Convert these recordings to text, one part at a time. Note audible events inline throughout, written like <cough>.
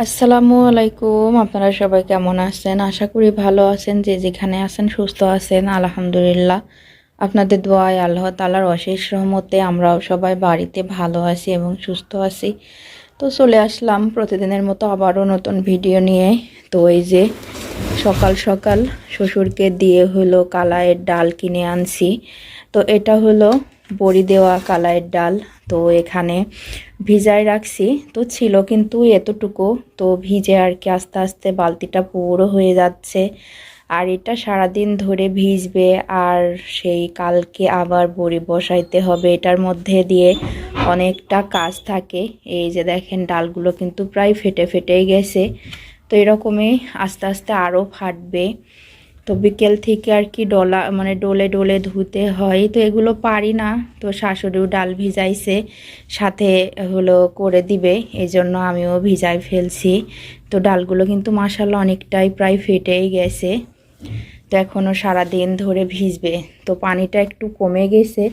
আসসালামু আলাইকুম, আপনারা সবাই কেমন আছেন? আশা করি ভালো আছেন, যে যেখানে আছেন সুস্থ আছেন, আলহামদুলিল্লাহ। আপনাদের দোয়ায় আল্লাহ তালার অশেষ রহমতে আমরাও সবাই বাড়িতে ভালো আছি এবং সুস্থ আছি। তো চলে আসলাম প্রতিদিনের মতো আবারও নতুন ভিডিও নিয়ে। তো এই যে সকাল সকাল শ্বশুরকে দিয়ে হলো কালায়ের ডাল কিনে আনছি। তো এটা হলো বড়ি দেওয়া কালায়ের ডাল, তো এখানে ভিজায় রাখছি। তো ছিল কিন্তু এতটুকু, তো ভিজে আর কি আস্তে আস্তে বালতিটা পুরো হয়ে যাচ্ছে। আর এটা সারাদিন ধরে ভিজবে, আর সেই কালকে আবার বড়ি বসাইতে হবে, এটার মধ্যে দিয়ে অনেকটা কাজ থাকে। এই যে দেখেন, ডালগুলো কিন্তু প্রায় ফেটে ফেটেই গেছে। তো এরকমই আস্তে আস্তে আরও ফাটবে। তো বিকেল থেকে আর কি ডলা মানে ডোলে ডোলে ধুতে হয়। তো এগুলো পারি না। তো শাশুড়িও ডাল ভিজাইছে, সাথে হলো করে দিবে। এই জন্য আমিও ভিজাই ফেলছি। তো ডালগুলো কিন্তু মাসাল্লাহ অনেকটাই প্রায় ফেটেই গেছে। তো এখনও সারাদিন ধরে ভিজবে। তো পানিটা একটু কমে গেছে।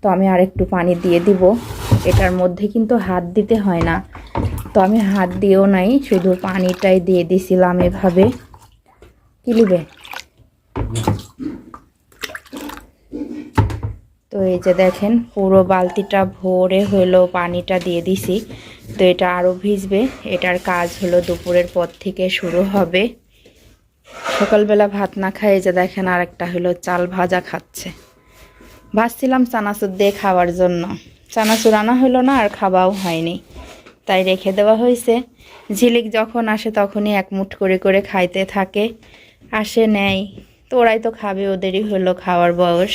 তো আমি আর একটু পানি দিয়ে দিব। এটার মধ্যে কিন্তু হাত দিতে হয় না। তো আমি হাত দিয়েও নাই, শুধু পানিটাই দিয়ে দিছিলাম এভাবে। কি তো এই যে দেখেন, পুরো বালতিটা ভরে হলো, পানিটা দিয়ে দিছি। তো এটা আরও ভিজবে। এটার কাজ হলো দুপুরের পর থেকে শুরু হবে। সকালবেলা ভাত না খাই যে দেখেন আর একটা হলো চাল ভাজা খাচ্ছে। ভাজছিলাম চানাচুর দিয়ে খাওয়ার জন্য। চানাচুর আনা হলো না, আর খাওয়াও হয়নি। তাই রেখে দেওয়া হয়েছে। ঝিলিক যখন আসে তখনই এক মুঠ করে করে খাইতে থাকে। আসে নেয় তো ওরাই তো খাবে, ওদেরই হলো খাওয়ার বয়স।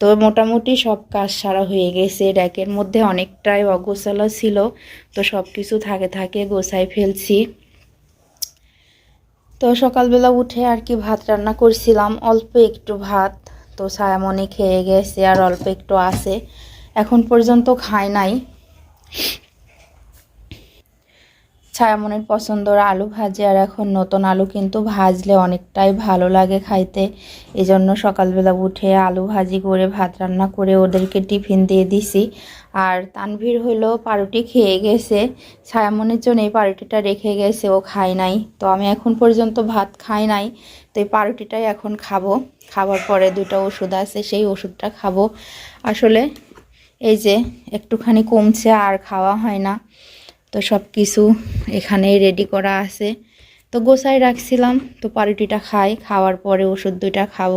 তো মোটামুটি সব কাজ সারা হয়ে গেছে, র্যাকের মধ্যে অনেকটাই অগোছালো ছিল। তো সব কিছু থাকে থাকে গোছাই ফেলছি। তো সকালবেলা উঠে আর কি ভাত রান্না করছিলাম, অল্প একটু ভাত। তো ছায়ামণি খেয়ে গেছে আর অল্প একটু আছে। এখন পর্যন্ত খায় নাই। ছায়ামনির পছন্দর আলু ভাজি, আর এখন নতুন আলু কিন্তু ভাজলে অনেকটাই ভালো লাগে খাইতে। এই জন্য সকালবেলা উঠে আলু ভাজি করে, ভাত রান্না করে ওদেরকে টিফিন দিয়ে দিছি। আর তানভীর হলো পাউরুটি খেয়ে গেছে। ছায়ামনির জন্য এই পাউরুটিটা রেখে গেছে, ও খায় নাই। তো আমি এখন পর্যন্ত ভাত খাই নাই। তো এই পাউরুটিটাই এখন খাব। খাবার পরে দুটো ওষুধ আছে, সেই ওষুধটা খাব। আসলে এই যে একটুখানি কমছে আর খাওয়া হয় না। তো সব কিছু এখানেই রেডি করা আছে। তো গোসাই রাখছিলাম, তো পাউরুটিটা খাই, খাওয়ার পরে ওষুধ দুইটা খাব।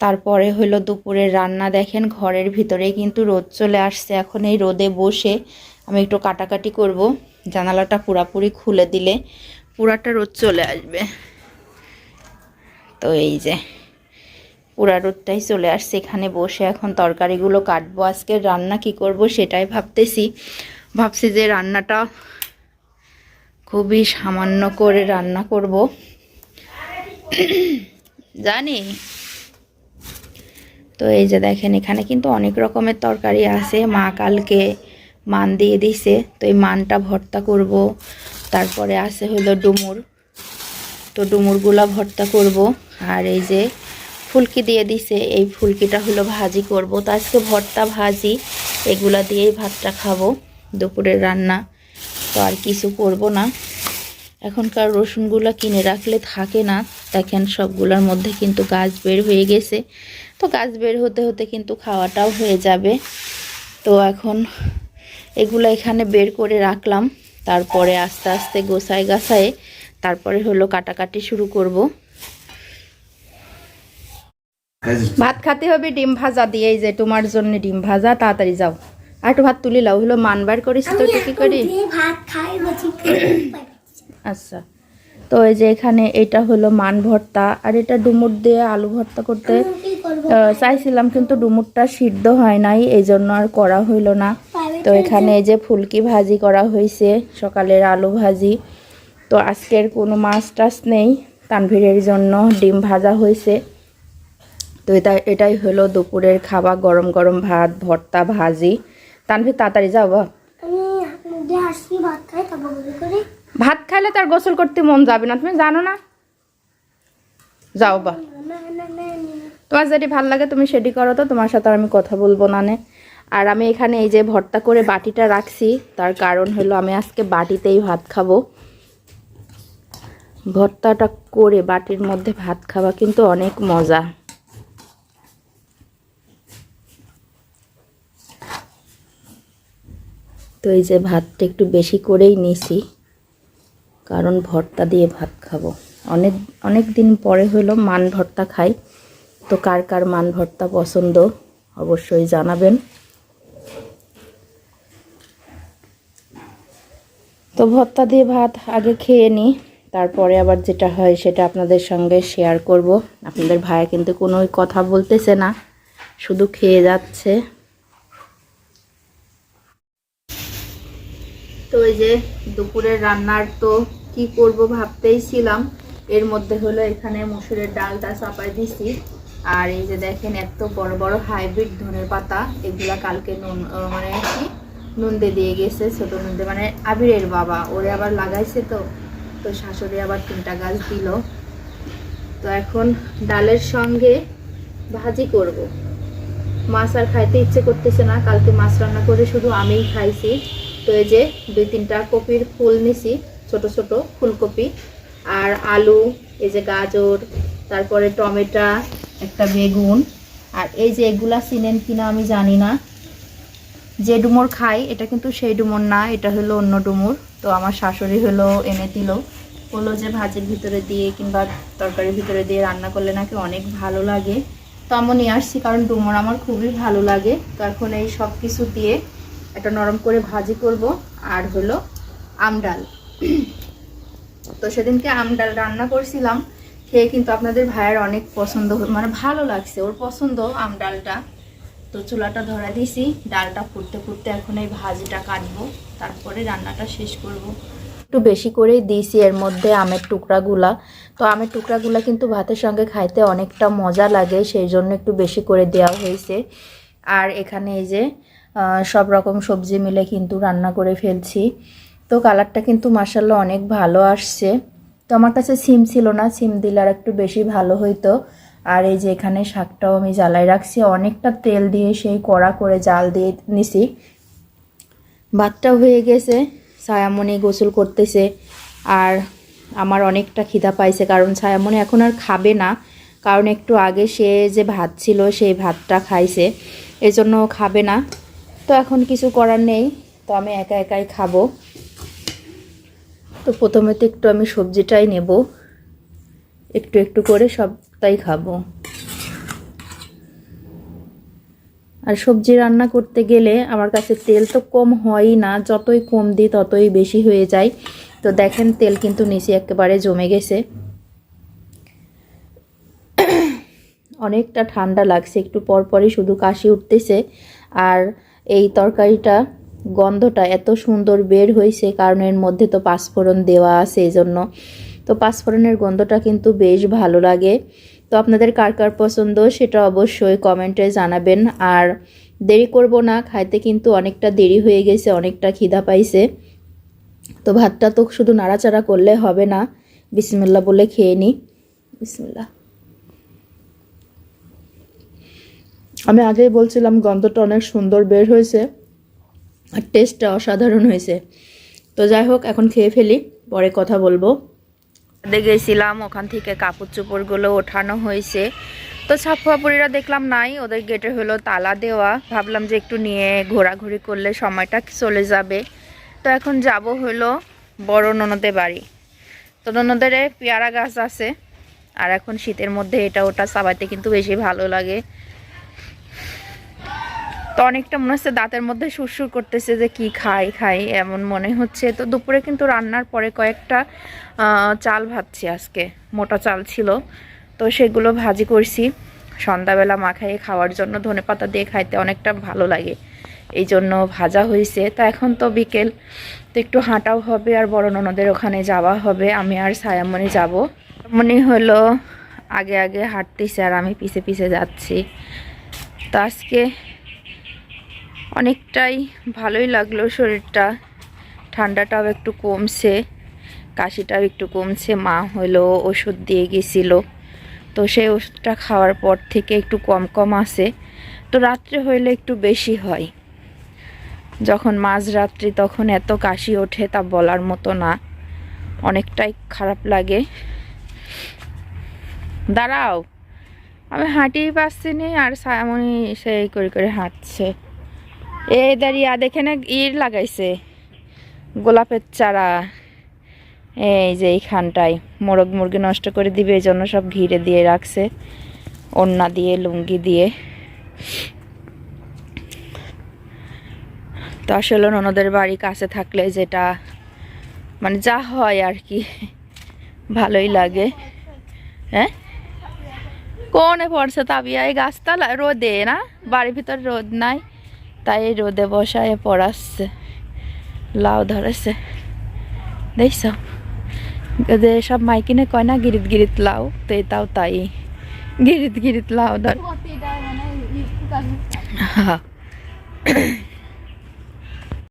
তারপরে হলো দুপুরের রান্না, দেখেন ঘরের ভিতরে কিন্তু রোদ চলে আসছে, এখন এই রোদে বসে আমি একটু কাটাকাটি করব। জানালাটা পুরাপুরি খুলে দিলে পুরাটা রোদ চলে আসবে। তো এই যে, পুরা রোদটাই চলে আসছে, এখানে বসে এখন তরকারিগুলো কাটবো। আজকে রান্না কি করব সেটাই ভাবতেছি। ভাবছি যে রান্নাটা খুবই সামান্য করে রান্না করব। জানি? তো এই যে দেখেন, এখানে কিন্তু অনেক রকমের তরকারি আছে। মা কালকে মান দিয়ে দিছে, তো এই মানটা ভর্তা করব। তারপরে আছে হলো ডুমুর। তো ডুমুরগুলা ভর্তা করব। আর এই যে ফুলকি দিয়ে দিছে, এই ফুলকিটা হলো ভাজি করব। তো আজকে ভর্তা, ভাজি, এগুলা দিয়েই ভাতটা খাব। দুপুরের রান্না তো আর কিছু করব না। এখনকার রসুনগুলো কিনে রাখলে থাকে না। দেখেন সবগুলোর মধ্যে কিন্তু গাছ বের হয়ে গেছে। তো গাছ বের হতে হতে কিন্তু খাওয়াটাও হয়ে যাবে। তো এখন এগুলো এখানে বের করে রাখলাম। তারপরে আস্তে আস্তে গোছায় গাছায় তারপরে হলো কাটাকাটি শুরু করব। ভাত খেতে হবে ডিম ভাজা দিয়ে যে তোমার জন্য ডিম ভাজা তাড়াতাড়ি যাও। আর একটু ভাত তুলি লাও হলো মানবার করিস তো কি করি। <coughs> আচ্ছা তো এই যে এখানে এটা হলো মান ভর্তা আর এটা ডুমুর দিয়ে আলু ভর্তা করতে চাইছিলাম কিন্তু ডুমুরটা সিদ্ধ হয় নাই এই জন্য আর করা হইল না। তো এখানে এই যে ফুলকি ভাজি করা হয়েছে সকালের আলু ভাজি। তো আজকের কোনো মাছ টাছ নেই তানভীরের জন্য ডিম ভাজা হয়েছে তো এটা এটাই হলো দুপুরের খাবার গরম গরম ভাত ভর্তা ভাজি। তানভীর তাড়াতাড়ি যাও বা ভাত খাইলে তার গোসল করতে মন যাবে না। তুমি জানো না? যাও বা। তোমার যেটি ভালো লাগে তুমি সেটি করো তো। তোমার সাথে আমি কথা বলব না নে। আর আমি এখানে এই যে ভর্তা করে বাটিটা রাখছি তার কারণ হলো আমি আজকে বাটিতেই ভাত খাব। ভর্তাটা করে বাটির মধ্যে ভাত খাওয়া কিন্তু অনেক মজা। তো এই যে ভাতটা একটু বেশি করেই নিছি, কারণ ভর্তা দিয়ে ভাত খাব। অনেক অনেক দিন পরে হলো মান ভর্তা খাই। তো কার কার মান ভর্তা পছন্দ অবশ্যই জানাবেন। তো ভর্তা দিয়ে ভাত আগে খেয়ে নিই, তারপরে আবার যেটা হয় সেটা আপনাদের সঙ্গে শেয়ার করব। আপনাদের ভাইয়া কিন্তু কোনো কথা বলতেছে না, শুধু খেয়ে যাচ্ছে। তো এই যে দুপুরের রান্নার তো কি করব ভাবতেই ছিলাম। এর মধ্যে হলো এখানে মসুরের ডালটা চাপাই দিছি। আর এই যে দেখেন এত বড় বড় হাইব্রিড ধনের পাতা, এগুলা কালকে নুন মানে কি? নুনদে দিয়ে গেছে, ছোট নুনদে মানে আবিরের বাবা, ওরে আবার লাগাইছে তো। তো শাশুড়ি আবার তিনটা গাছ দিল। তো এখন ডালের সঙ্গে ভাজি করব। মাছ আর খাইতে ইচ্ছে করতেছে না। কালকে মাছ রান্না করে শুধু আমিই খাইছি। তো এই যে দুই তিনটা কপির ফুল নিছি, ছোট ছোট ফুলকপি। আর আলু, এই যে গাজর, তারপরে টমেটো, একটা বেগুন। আর এই যে এগুলা চিনেন কিনা আমি জানি না। যে ডুমুর খাই, এটা কিন্তু সেই ডুমুর না, এটা হলো অন্য ডুমুর। তো আমার শাশুড়ি হলো, এনে দিল। বলল যে ভাজির ভিতরে দিয়ে কিংবা তরকারির ভিতরে দিয়ে রান্না করলে নাকি অনেক ভালো লাগে। তো আমি নিয়ে আসছি, কারণ ডুমুর আমার খুবই ভালো লাগে। তো এখন এই সব কিছু দিয়ে একটা নরম করে ভাজি করব, আর হলো আমডাল তো সেদিনকে আমডাল রান্না করছিলাম, খেয়ে কিন্তু আপনাদের ভাইয়ের অনেক পছন্দ মানে ভালো লাগছে, ওর পছন্দ আমডালটা তো চুলাটা ধরা দিয়েছি ডালটা ফুটতে ফুটতে এখন এই ভাজিটা কাটবো, তারপরে রান্নাটা শেষ করব। একটু বেশি করেই দিয়েছি, এর মধ্যে আমের টুকরাগুলা। তো আমের টুকরাগুলা কিন্তু ভাতের সঙ্গে খাইতে অনেকটা মজা লাগে, সেই জন্য একটু বেশি করে দেওয়া হয়েছে। আর এখানে এই যে সব রকম সবজি মিলে কিন্তু রান্না করে ফেলছি। তো কালারটা কিন্তু মাসাল্লাহ অনেক ভালো আসছে। তো আমার কাছে সিম ছিল না, সিম দিলে আর একটু বেশি ভালো হইতো। আর এই যে এখানে শাকটাও আমি জ্বালাই রাখছি, অনেকটা তেল দিয়ে সেই কড়া করে জাল দিয়ে নিছি। ভাতটা হয়ে গেছে, ছায়ামণি গোসল করতেছে। আর আমার অনেকটা খিদা পাইছে, কারণ ছায়ামনি এখন আর খাবে না। কারণ একটু আগে সে যে ভাত ছিল, সেই ভাতটা খাইছে। এজন্য খাবে না। তো এখন কিছু করার নেই, তো আমি একা একাই খাব। তো প্রথমে তো একটু আমি সবজিটাই নেব। একটু একটু করে সবটাই খাব। আর সবজি রান্না করতে গেলে আমার কাছে তেল তো কম হয়ই না, যতই কম দিই ততই বেশি হয়ে যায়। তো দেখেন তেল কিন্তু নিচে একেবারে জমে গেছে। অনেকটা ঠান্ডা লাগছে, একটু পরপরই শুধু কাশি উঠতেছে। আর এই তরকারিটা গন্ধটা এত সুন্দর বের হয়েছে, কারণ এর মধ্যে তো পাঁচফোড়ন দেওয়া আছে এই জন্য তো পাঁচফোড়নের গন্ধটা কিন্তু বেশ ভালো লাগে। তো আপনাদের কার কার পছন্দ সেটা অবশ্যই কমেন্টে জানাবেন। আর দেরি করব না, খাইতে কিন্তু অনেকটা দেরি হয়ে গেছে, অনেকটা খিদা পাইছে। তো ভাতটা তো শুধু নাড়াচাড়া করলে হবে না। বিসমিল্লা বলে খেয়ে নিই বিসমিল্লা আমি আগেই বলছিলাম, গন্ধটা অনেক সুন্দর বের হয়েছে আর টেস্টটা অসাধারণ হয়েছে। তো যাই হোক, এখন খেয়ে ফেলি, পরে কথা বলব। গেছিলাম, ওখান থেকে কাপড় চোপড়গুলো ওঠানো হয়েছে। তো ছাপুয়াপুরিরা দেখলাম নাই, ওদের গেটে হলো তালা দেওয়া। ভাবলাম যে একটু নিয়ে ঘোরাঘুরি করলে সময়টা চলে যাবে। তো এখন যাব হলো বড় ননদের বাড়ি। তো ননদের পেয়ারা গাছ আছে, আর এখন শীতের মধ্যে এটা ওটা চাবাইতে কিন্তু বেশি ভালো লাগে। তো অনেকটা মনে হচ্ছে দাঁতের মধ্যে সুরসুর করতেছে যে কি খাই খাই, এমন মনে হচ্ছে। তো দুপুরে কিন্তু রান্নার পরে কয়েকটা চাল ভাজছি আজকে, মোটা চাল ছিল। তো সেগুলো ভাজি করছি। সন্ধ্যাবেলা মাখাইয়ে খাওয়ার জন্য ধনেপাতা দিয়ে খাইতে অনেকটা ভালো লাগে। এই জন্য ভাজা হয়েছে তা এখন তো বিকেল, তো একটু হাঁটাও হবে আর বড় ননদের ওখানে যাওয়া হবে। আমি আর ছায়ামণি যাব। মনে হলো আগে আগে হাঁটতেছে আর আমি পিছে পিছে যাচ্ছি। তো আজকে অনেকটাই ভালোই লাগল শরীরটা। ঠান্ডাটাও একটু কমছে, কাশিটাও একটু কমছে, মা হলো ওষুধ দিয়ে গেছিল। তো সেই ওষুধটা খাওয়ার পর থেকে একটু কম কম আসে তো রাত্রে হইলে একটু বেশি হয়। যখন মাঝরাত্রি তখন এত কাশি ওঠে তা বলার মতো না, অনেকটাই খারাপ লাগে। দাঁড়াও, আমি হাঁটিয়ে পাচ্ছি নি, আর সামনি সেই করে করে হাঁটছে। এই দাঁড়িয়ে দেখে না ইর লাগাইছে। গোলাপের চারা। এই যে এইখানটায় মোরগ মুরগি নষ্ট করে দিবে, এই জন্য সব ঘিরে দিয়ে রাখছে। ওন্না দিয়ে, লুঙ্গি দিয়ে। তো আসলে ননদের বাড়ি কাছে থাকলে যেটা মানে যা হয় আর কি, ভালোই লাগে। হ্যাঁ? কোনে পড়ছে তাবিয়া, এই গাছতলা রোদে না? বাড়ির ভিতর রোদ নাই। তাই রোদে বসায় পড়াচ্ছে লাউ ধরেছে। দেখছ? যে সব মাইকিনে কয় না গিরিত গিরিত লাউ তো এটাও তাই। গিরিত গিরিত লাউ ধর। হ্যাঁ